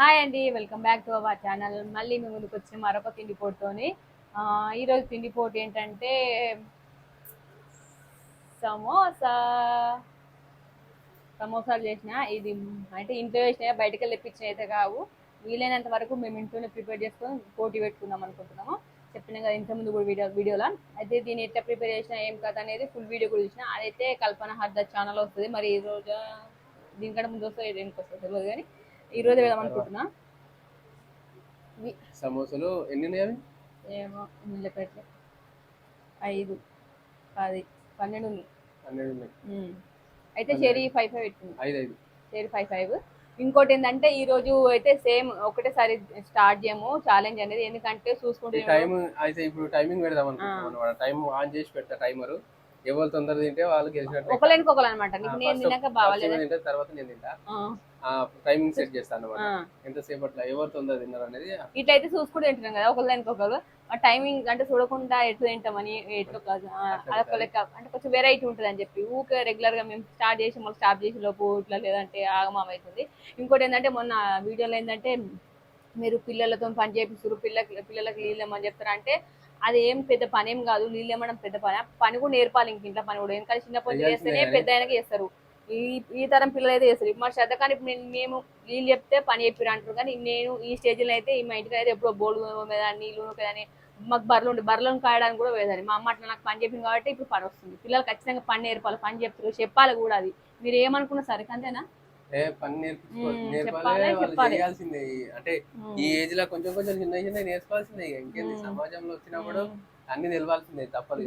Hi అండి welcome back to our channel మళ్ళీ మేము ముందుకు వచ్చిన మరొక తిండి పోటుతోని. ఈరోజు తిండి పోటు ఏంటంటే సమోసా. సమోసాలు చేసిన ఇది అంటే ఇంట్లో చేసిన బయటకు వెళ్ళి తెప్పించిన అయితే కావు. వీలైనంత వరకు మేము ఇంట్లోనే ప్రిపేర్ చేసుకొని పోటీ పెట్టుకుందాం అనుకుంటున్నాము. చెప్పిన కదా ఇంతకుముందు ముందు కూడా వీడియో వీడియోలో. అయితే దీన్ని ఎట్లా ప్రిపేర్ చేసిన ఏం కథ అనేది ఫుల్ వీడియో కూడా చూసిన. అదైతే కల్పన హర్ద ఛానల్ వస్తుంది. మరి ఈ రోజు దీనికంటే ముందు వస్తుంది దేనికి వస్తుంది తెలియదు కానీ. ఈ రోజు వెళ్దాం అనుకుంటున్నా సమోసాలు ఎన్ని ఉన్నాయి ఏమో నిలబెట్లే ఐదు పది పన్నెండు ఉంది పన్నెండు ఉన్నాయి. అయితే షేరీ ఫైవ్ ఫైవ్ పెట్టుకుంది. ఐదు ఐదు. షేరీ ఫైవ్ ఫైవ్. ఇంకోటి ఏంటంటే ఈ రోజు అయితే సేమ్ ఒకటేసారి స్టార్ట్ చేయము ఛాలెంజ్ అనేది. ఎందుకంటే చూసుకుంటే టైం అయితే ఇప్పుడు టైమింగ్ పెడదాం అనుకుంటున్నాం టైం ఆన్ చేసి పెడతా టైమర్. ఎవరు తొందర తింటే వాళ్ళు గెలిచినట్టు ఒకరు అనమాట. నేను తిన్నాక బాగాలేదు. తింటే తర్వాత నేను తింటా. టైమింగ్ సెట్ చేస్తాను అనమాట ఎంతసేపు అట్లా ఎవరు తొందర తిన్నారు అనేది ఇట్లయితే చూసుకుంటూ తింటున్నాం కదా ఒకరికి ఒకరు టైమింగ్ అంటే చూడకుండా ఎటు తింటామని ఎటు అదొక లెక్క. అంటే కొంచెం వెరైటీ ఉంటుంది అని చెప్పి. ఊకే రెగ్యులర్గా మేము స్టార్ట్ చేసి మళ్ళీ స్టాప్ చేసి లోపు ఇట్లా లేదంటే ఆగమం అవుతుంది. ఇంకోటి ఏంటంటే మొన్న వీడియోలో ఏంటంటే మీరు పిల్లలతో పని చేపిస్తారు పిల్లలకి పిల్లలకి నీళ్ళు ఏమని చెప్తారు అంటే అది ఏం పెద్ద పని ఏం కాదు నీళ్ళు ఏమడం పెద్ద పని పని కూడా నేర్పాలి ఇంక ఇంట్లో పని కూడా. ఎందుకంటే చిన్నప్పటి నుంచి చేస్తేనే పెద్ద ఆయనకి చేస్తారు. ఈ ఈ తరం పిల్లలు అయితే చేస్తారు. ఇప్పుడు మా శ్రద్ధ కానీ ఇప్పుడు నేను- మేము నీళ్ళు చెప్తే పని చెప్పిరు అంటారు. కానీ నేను ఈ స్టేజ్లో అయితే ఈ మా ఇంటికి అయితే ఎప్పుడో బోర్డు మీద నీళ్ళు కదని మాకు బర్రెలు ఉండే బర్రెలను కాయడానికి కూడా వేదని మా అమ్మ అట్లా నాకు పని చెప్పింది కాబట్టి ఇప్పుడు పని వస్తుంది. పిల్లలు ఖచ్చితంగా పని నేర్పాలి పని చెప్తారు. చెప్పాలి కూడా అది. మీరు ఏమనుకున్నా సరే అంతేనా? ఏ పని నేర్పించుకో మ్మ్, నేర్పాలి చెప్పాలి, వాళ్ళు చెప్పాలి. చేయాల్సిందే. అంటే ఈ ఏజ్లో కొంచెం కొంచెం చిన్న చిన్న నేర్చుకోవాల్సిందే ఇక. ఇంకేంది సమాజంలో వచ్చినప్పుడు అన్ని తెలవాల్సిందే తప్పదు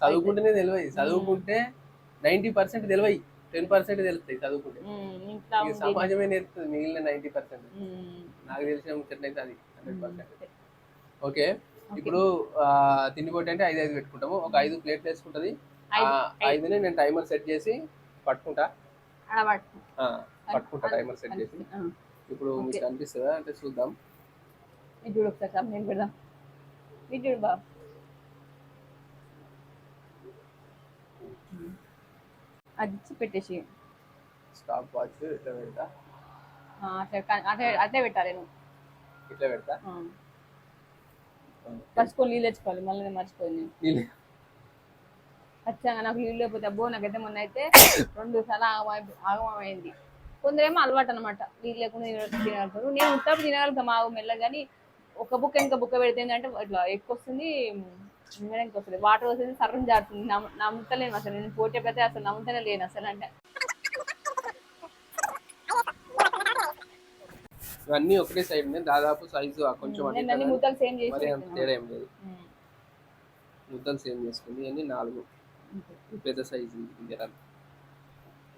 చదువుకుంటేనే తెలివయి చదువుకుంటే నైన్టీ పర్సెంట్ తెలివయి టెన్ పర్సెంట్ తెలుస్తాయి చదువుకుంటే. సమాజమే నేర్పుతుంది. మిగిలిన నైన్టీ పర్సెంట్. నాకు తెలిసిన ముచ్చట్లయితే అది. Hundred percent. ఓకే. ఇప్పుడు తిండి కొట్టి అంటే ఐదు ఐదు పెట్టుకుంటాము. ఒక ఐదు ప్లేట్లు వేసుకుంటది. ఐదుని నేను టైమర్ సెట్ చేసి పట్టుకుంటా. అలా పట్టుకుంటా టైమర్ సెట్ చేసి. ఇప్పుడు మీకు అనిపిస్తుందా? అంటే చూద్దాం. ఇది చూడు ఒకసారి సార్ నేను పెడదాం. ఇది చూడు బాబు. అది ఇచ్చి పెట్టేసి. స్టాప్ వాచ్ ఇట్లా పెడతా. అట్లా అట్లే పెట్టాలి నువ్వు ఇట్లా పెడతా. మర్చిపోయి నీళ్ళు తెచ్చుకోవాలి మళ్ళీ నేను మర్చిపోయి నేను. ఖచ్చితంగా నాకు నీళ్ళు లేకపోతే అబ్బో నాకైతే మొన్న అయితే రెండు సార్లు ఆగమై ఆగమైంది. కొందరేమో అలవాటు అనమాట నీళ్ళు లేకుండా తిన- తినగలుగుతారు నేను ఉత్తప్పుడు తినగలుగుతాం మా మెల్ల కానీ ఒక బుక్ ఇంకా బుక్క పెడితే ఏంటంటే ఇట్లా ఎక్కువ వస్తుంది ఇంకా వస్తుంది. వాటర్ వస్తుంది సర్రం జారుతుంది. నమ్మ నమ్ముతలేను అసలు. నేను పోటీ పెడితే అసలు నమ్ముతనే లేను అసలు అంటే. ఇవన్నీ ఒకటే సైడ్ ఉన్నాయి దాదాపు సైజు కొంచెం అన్ని ముద్దలు సేమ్ చేసి. ముద్దలు సేమ్ చేసుకుంది. ఇవన్నీ నాలుగు. పెద్ద సైజు జరాలు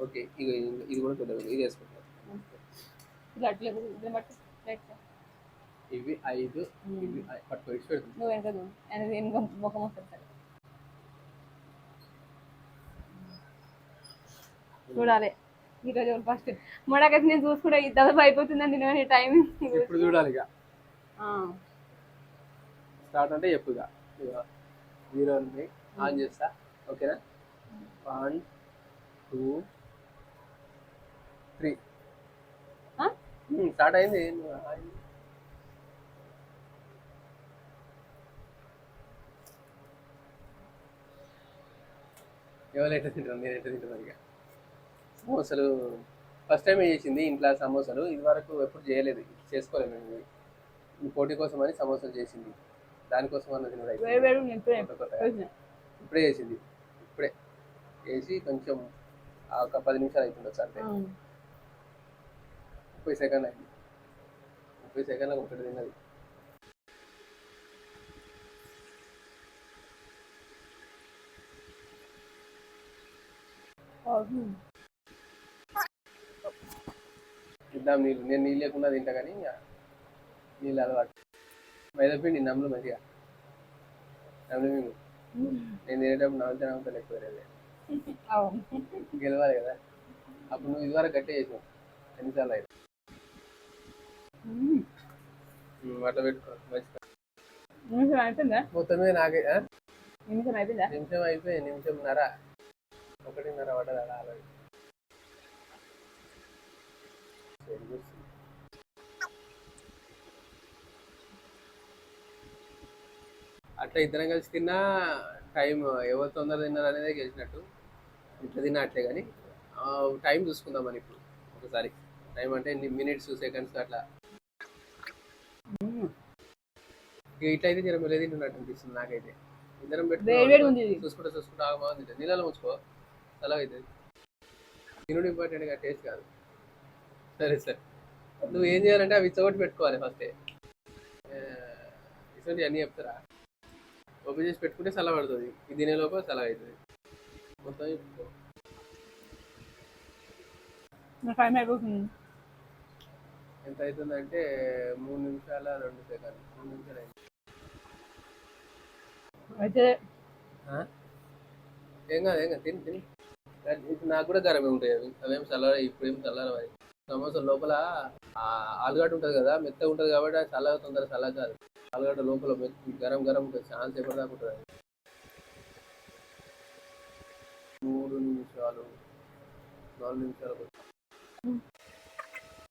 ఓకే ఇక ఇది కూడా పెద్దది ఇది వేసుకుంటాం అంతే. ఇలా అట్లే ఇది పట్టు రైట్ సైడ్. ఇవి ఐదు ఇవి పట్టుకో ఇచ్చి పెడుతుంది చూడాలి. ఈరోజు ఫస్ట్ మొడకైతే నేను చూసుకుంటా ఈ దదపు అయిపోతుందని నేను టైం ఇప్పుడు చూడాలి ఇక. స్టార్ట్ అంటే చెప్పు ఇక. ఇక జీరో ఆన్ చేస్తా. ఓకేనా? One two three. స్టార్ట్ అయింది. ఎవరు ఎట్లా తింటారు? నేను ఎట్లా తింటాను ఇక సమోసాలు. ఫస్ట్ టైం చేసింది? ఇంట్లో సమోసాలు. ఇది వరకు ఎప్పుడు చేయలేదు. చేసుకోలేదు మేము. ఈ పోటీ కోసం అని సమోసాలు చేసింది. దానికోసం అన్న తినడం వేరు వేరు నింపే కొత్త కొత్తగా. ఇప్పుడే చేసింది. చేసి కొంచెం ఆ ఒక పది నిమిషాలు అవుతుండొచ్చు అంతే. ముప్పై సెకండ్ అయింది. ముప్పై సెకండ్లకు ఒకటి తిన్నది. ఇద్దాం నీళ్ళు. నేను నీళ్ళు లేకుండా తింటా కానీ ఇక నీళ్ళు అలవాటు. మైదాపిండి నమ్ములు మంచిగా. నమ్ములు మేము నేను తినేటప్పుడు నవ్వుతా నవ్వుతా తినేది. గెలవాలి కదా. అప్పుడు నువ్వు ఇదివరకు గట్టి చేసావు ఎన్నిసార్లు అయితే అట్లా పెట్టుకో నిమిషం అయిపోయిందా? మొత్తం మీద నాకే నిమిషం అయిపోయిందా? నిమిషం అయిపోయింది నిమిషంన్నర ఒకటిన్నర పడ్డది అలాగే అట్లా ఇద్దరం కలిసి తిన్నా టైం ఎవరు తొందర తిన్నారు అనేది గెలిచినట్టు. ఇట్లా తిన్నా అట్లే కానీ టైం చూసుకుందామని ఇప్పుడు ఒకసారి. టైం అంటే మినిట్స్ సెకండ్స్ అట్లా. ఇట్లా అయితే జర తింటున్నట్టు అనిపిస్తుంది నాకైతే. ఇద్దరం పెట్టుకుంటే. చూసుకుంటే చూసుకుంటే ఆగమాగుంది నీళ్ళలో ఉంచుకో. అలా అవుతుంది తినుడు ఇంపార్టెంట్గా టేస్ట్ కాదు. సరే సరే. నువ్వు ఏం చేయాలంటే అవి చోటు పెట్టుకోవాలి ఫస్టే ఇటువంటి అన్నీ చెప్తారా? ఓపెన్ చేసి పెట్టుకుంటే చల్ల పడుతుంది. ఇది తినే లోపల చల్ల అవుతుంది. నా టైం అయిపోతుంది. ఎంత అవుతుందంటే మూడు నిమిషాల రెండు సెకండ్ మూడు నిమిషాలు అయింది. అయితే? ఏం కాదు ఏం కాదు. తిని తిని. ఇప్పుడు నాకు కూడా గరమే ఉంటాయి అవి. అవేం చల్ల ఇప్పుడు ఏం చల్లారవు అవి. సమోసా లోపల ఆలుగడ్డ ఉంటుంది కదా మెత్తగా ఉంటుంది కాబట్టి చల్లగా తొందర చల్లగా కాదు. ఆలుగడ్డ లోపల గరం గరం ఉంటుంది. చాలా సేపటి దాకా ఉంటుంది అది. మూడు నిమిషాలు నాలుగు నిమిషాలు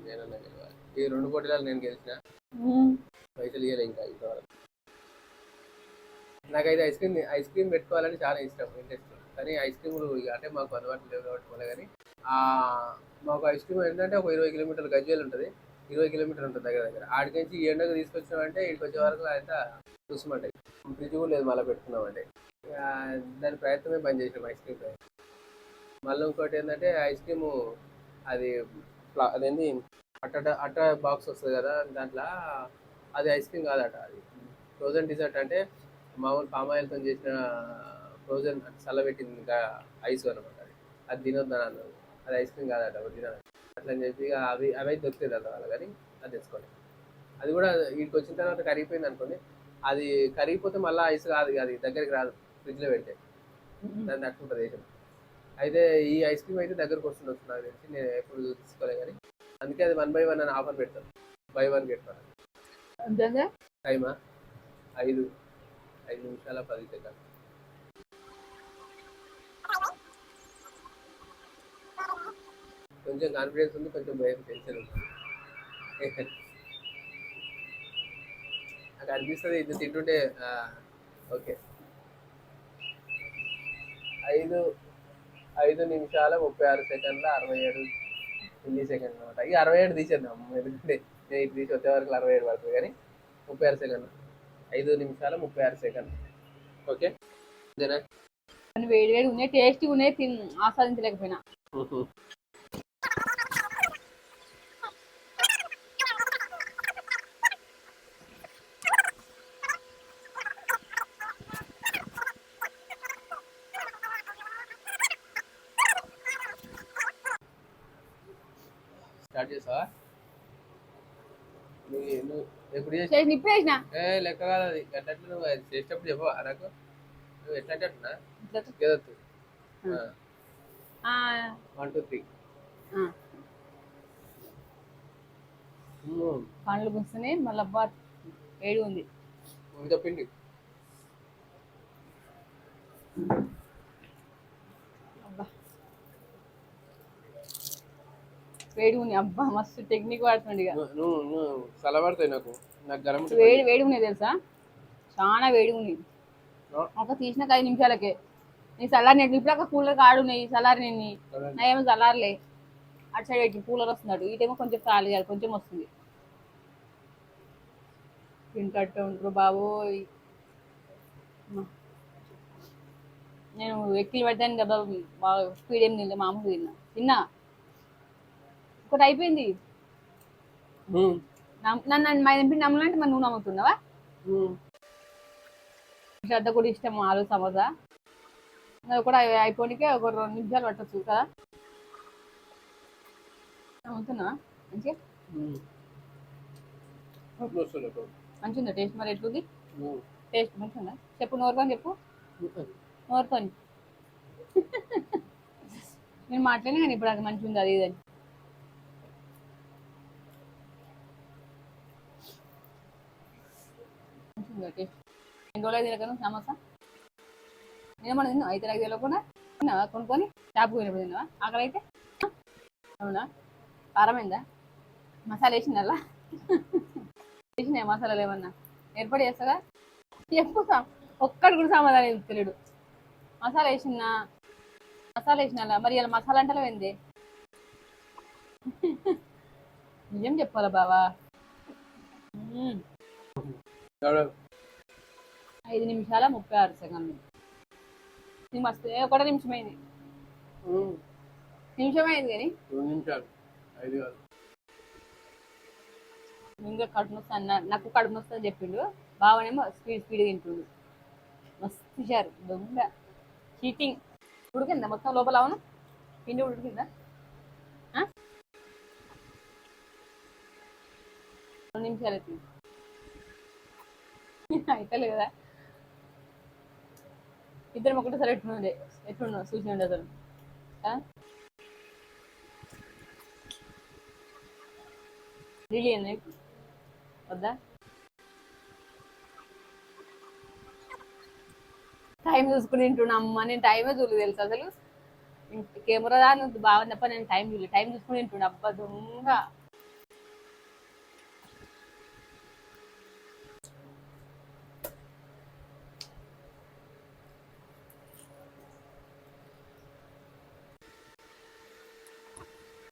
నేనన్నా గెలవాలి. ఈ రెండు పోటీలలో నేను గెలిచిన పైసలు ఇవ్వలే ఇంకా ఇంతవరకు. నాకైతే ఐస్ క్రీమ్ ఐస్ క్రీమ్ పెట్టుకోవాలని చాలా ఇష్టం ఇంట్రెస్ట్ కానీ ఐస్ క్రీమ్లు అంటే మాకు అలవాటు లేవు కాబట్టి పోలే కానీ మాకు ఐస్ క్రీమ్ ఏంటంటే ఒక ఇరవై కిలోమీటర్ల గజ్వేల్ ఉంటుంది. ఇరవై కిలోమీటర్ ఉంటుంది దగ్గర దగ్గర. ఆడికి నుంచి ఈ ఎండకు తీసుకొచ్చినామంటే ఇక్కడికి వచ్చే వరకు అంతా చూసమంటాయి ఫ్రిడ్జ్ కూడా లేదు మళ్ళీ పెట్టుకున్నామంటే. దాని ప్రయత్నమే బంద్ చేసినాం ఐస్ క్రీమ్ ప్రయత్నం. మళ్ళీ ఇంకోటి ఏంటంటే ఐస్ క్రీము అది ఫ్లా- అట్ట అట్ట బాక్స్ వస్తుంది కదా దాంట్లో అది ఐస్ క్రీమ్ కాదట అది. ఫ్రోజన్ డిజర్ట్ అంటే మామూలు పామ్ ఆయిల్తో చేసిన ఫ్రోజన్ చల్లబెట్టింది ఇంకా ఐస్ అనమాట అది. అది తినొద్దు అని అన్నారు. అది ఐస్ క్రీమ్ కాదట తినాలి అట్లా అని చెప్పి ఇక అవి అవి అయితే దొరుకుతుంది అన్న వాళ్ళు కానీ అది తెచ్చుకోండి అది కూడా వీడికి వచ్చిన తర్వాత కరిగిపోయింది అనుకోండి. అది కరిగిపోతే మళ్ళీ ఐస్ కాదు అది. దగ్గరికి రాదు. ఫ్రిడ్జ్లో పెడితే దాన్ని అట్లుంటుంది దేశం అయితే ఈ ఐస్ క్రీమ్ అయితే దగ్గరకు వస్తుంది నాకు తెలిసి నేను ఎప్పుడు తీసుకోలే కానీ. అందుకే అది వన్ బై వన్ అని ఆఫర్ పెడతాను బై వన్ గెట్ వన్ టైమా? ఐదు. ఐదు నిమిషాల పది సెకండ్ కొంచెం కాన్ఫిడెన్స్ ఉంది కొంచెం భయం టెన్షన్ ఉంది. నాకు అనిపిస్తుంది ఇది తింటుంటే ఓకే. ఐదు ఐదు నిమిషాల ముప్పై ఆరు సెకండ్ల అరవై ఏడు మిల్లీ సెకండ్ అనమాట ఈ అరవై ఏడు తీసేద్దాం. ఎందుకంటే నేను ఇది తీసి వచ్చే వరకు అరవై ఏడు పడుతుంది కానీ ముప్పై ఆరు సెకండ్ ఐదు నిమిషాల ముప్పై ఆరు సెకండ్ ఓకే? అంతేనా? వేడి వేడి ఉన్నాయి టేస్టీ ఉన్నాయి తిన్ ఆస్వాదించలేకపోయినా. స్టార్ట్ చేసావా? నువ్వు ఎప్పుడు ఏ లెక్క కాదు అది. ఎట్లా నువ్వు అది చేసేటప్పుడు చెప్పవా? నాకు నువ్వు ఎట్లా అంటే అట్లా? ఇట్లా ఏదొద్దు వన్ టూ త్రీ పండ్లు గుస్తున్నాయి మళ్ళీ అబ్బా వేడి ఉంది. పిండి. అబ్బా. వేడి ఉంది అబ్బా మస్తు టెక్నిక్ నువ్వు నువ్వు చల్లబడతాయి నాకు. నాకు గరం ఉంటుంది. వేడి వేడి ఉన్నాయి తెలుసా? చాలా వేడి ఉంది. ఒక తీసిన ఐదు నిమిషాలకే. నీ సలార్ నేను ఇప్పుడు కూలర్ ఆడున్నాయి సలార్ నేను నా ఏమో సలార్లే అటు సైడ్ పెట్టి కూలర్ వస్తున్నాడు. ఇటేమో కొంచెం ఖాళీ కొంచెం వస్తుంది. తింటట్టు ఉంటారు బాబోయ్. నేను ఎక్కిలు పెడతాను కదా బాగా స్పీడ్ ఏం తినలే మామూలు తిన్నా. తిన్నా? ఒకటి అయిపోయింది. నన్ను మా ఎంపీ నమ్మలంటే మరి నువ్వు నమ్ముతున్నావా. శ్రద్ధ కూడా ఇష్టం ఆలు సమోసా. అది కూడా అయి- అయిపోనికే ఒక రెండు నిమిషాలు పట్టచ్చు కదా నమ్ముతున్నావా? మంచిగా? ఉందా టేస్ట్ మరి ఎట్లుంది. టేస్ట్ మంచిగా ఉందా చెప్పు నోరుకొని చెప్పు. నోరుకొని. నేను మాట్లాడినా కానీ ఇప్పుడు అది మంచిగా ఉంది అది ఇది అని మంచిగా ఉందా టేస్ట్ ఎన్ని రోజులు తినకను సమోసా నేను మన తిన్నావా అయితే నాకు తెలియకుండా తిన్నావా కొనుక్కొని షాప్కి పోయినప్పుడు తిన్నావా? ఆకలి అయితే అవునా కారమైందా మసాలా వేసిందల్లా? వేసినాయి మసాలాలు ఏమన్నా? ఏర్పాటు చేస్తాగా చెప్పు సా- ఒక్కడు కూడా సమాధానం చెప్తలేడు మసాలా వేసిన మసాలా వేసిన మరి ఇలా మసాలా అంటే ఏంది? నిజం చెప్పాలా బావా? ఐదు నిమిషాల ముప్పై ఆరు సెకండ్లు. మస్తు ఏ, ఒకటే నిమిషం అయింది ఉమ్, నిమిషం అయింది కానీ. రెండు నిమిషాలు ఐదు కాదు. ఇంకా కడుపు నొస్తా అన్న నాకు కడుపు నొస్తా అని చెప్పిండు. బావనేమో స్పీడ్ స్పీడ్గా తింటుండు. మస్తు ఇచ్చారు దొంగ. చీటింగ్ ఉడికిందా మొత్తం లోపల అవును? పిండి ఉడికిందా? రెండు నిమిషాలు అవుతుంది అయితే కదా. ఇద్దరం ఒకటేసారి ఎట్లుండే ఎట్లున్నావు సూచన ఉండదు అసలు? రిలీ వద్దా? టైం చూసుకుని తింటున్నా అమ్మ. నేను టైమే చూడలేదు తెలుసు అసలు? కెమెరా దాని బాగా తప్ప నేను టైం చూడలేదు. టైం చూసుకుని తింటున్నా. అబ్బా దొంగ.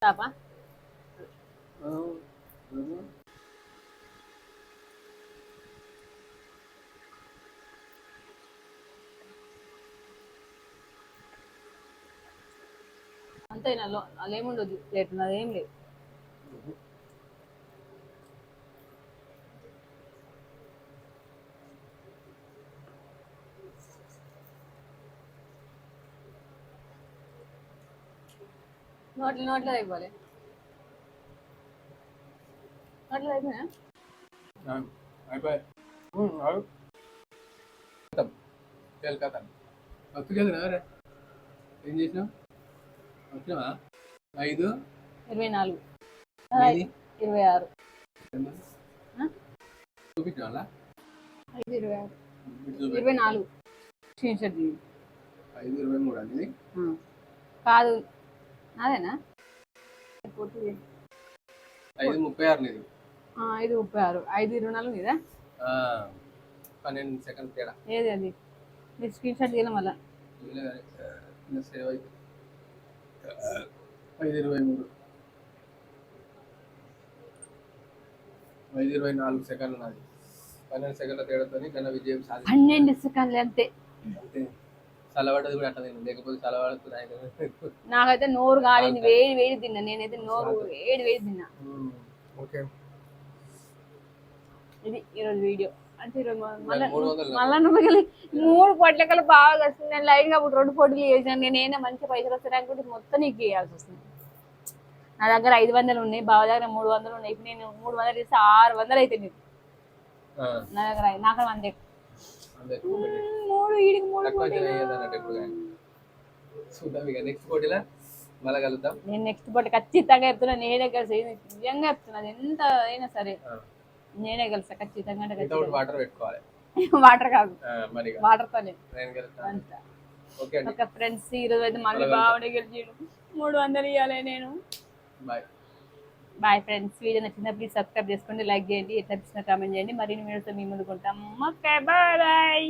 పాపా ఆ, లేముండదు నా ప్లేట్ నాది ఏం లేదు. నోట్లు నోట్లో అయిపోలే నోట్లో అయిపోయినా వస్తు కదా రే ఏం చేసినావు వచ్చినావా ఐదు ఇరవై నాలుగు? ఇరవై ఆరు? చూపించినా ఐదు ఇరవై ఆరు. ఇరవై నాలుగు. Screenshot. ఐదు ఇరవై మూడు అండి ఆ. కాదు. అదేనా. ఐదు ముప్పై ఆరు లేదు ఆ, ఐదు ముప్పై ఆరు. ఐదు ఇరవై నాలుగు ఆ, పన్నెండు సెకండ్ తేడా. ఏది అది? మీరు స్క్రీన్ షాట్ తీయాలి మళ్ళా ఐదు ఇరవై మూడు. ఐదు ఇరవై నాలుగు సెకండ్లు నాది. పన్నెండు సెకండ్ల తేడాతో ఘన విజయం సాధించింది. పన్నెండు సెకండ్లు అంతే. అంతే. చల్లబడ్డది కూడా అట్లా తిన్నాను. లేకపోతే చల్లబడుతుంది నాకైతే నోరు కాలింది. వేడి వేడి తిన్నా. నేనైతే నోరు వేడి వేడి తిన్నా. ఓకే. ఇది ఈరోజు వీడియో. అంటే ఈరోజు మళ్ళా మూడు మళ్ళా పొట్లకలు బాగా వస్తుంది నేను లైన్ అప్పుడు రెండు పొట్లు చేసాను నేను ఏమైనా మంచి పైసలు వస్తాయి అనుకుంటే మొత్తం నీకు ఇవ్వాల్సి వస్తుంది. నా దగ్గర ఐదు వందలు ఉన్నాయి. బావ దగ్గర మూడు వందలు ఉన్నాయి. ఇప్పుడు నేను మూడు వందలు ఇస్తే ఆరు వందలు అయితే నీకు. నా దగ్గర నాకు అంతే మూడు ఈడికి మూడు తక్కువ అంచనా వేయదన్నట్టు ఎప్పుడు కానీ. చూద్దాం ఇక నెక్స్ట్ పోటీలా మళ్ళా కలుద్దాం. నేను నెక్స్ట్ పొట్టి ఖచ్చితంగా చెప్తున్నా నేనే కలిసి నిజంగా చెప్తున్నా అది ఎంత అయినా సరే నేనే కలిసా ఖచ్చితంగా అంటే వితౌట్ వాటర్ పెట్టుకోవాలి. వాటర్ కాదు. ఆ, మరి ఇక. వాటర్ తోనే. నేను కలుస్తాను అంత. ఓకే అండి. ఒక ఫ్రెండ్స్ ఈ రోజు అయితే మళ్ళీ బాగుండే గెలిచాడు. మూడు వందలు ఇవ్వాలి నేను. బాయ్ బాయ్ ఫ్రెండ్స్ వీడియో నచ్చిందా ప్లీజ్ సబ్స్క్రైబ్ చేసుకోండి లైక్ చేయండి ఎట్లా నచ్చిన కామెంట్ చేయండి. మరిన్ని వీడియోస్ మీ ముందుకుంటాం ఓకే బాయ్ బాయ్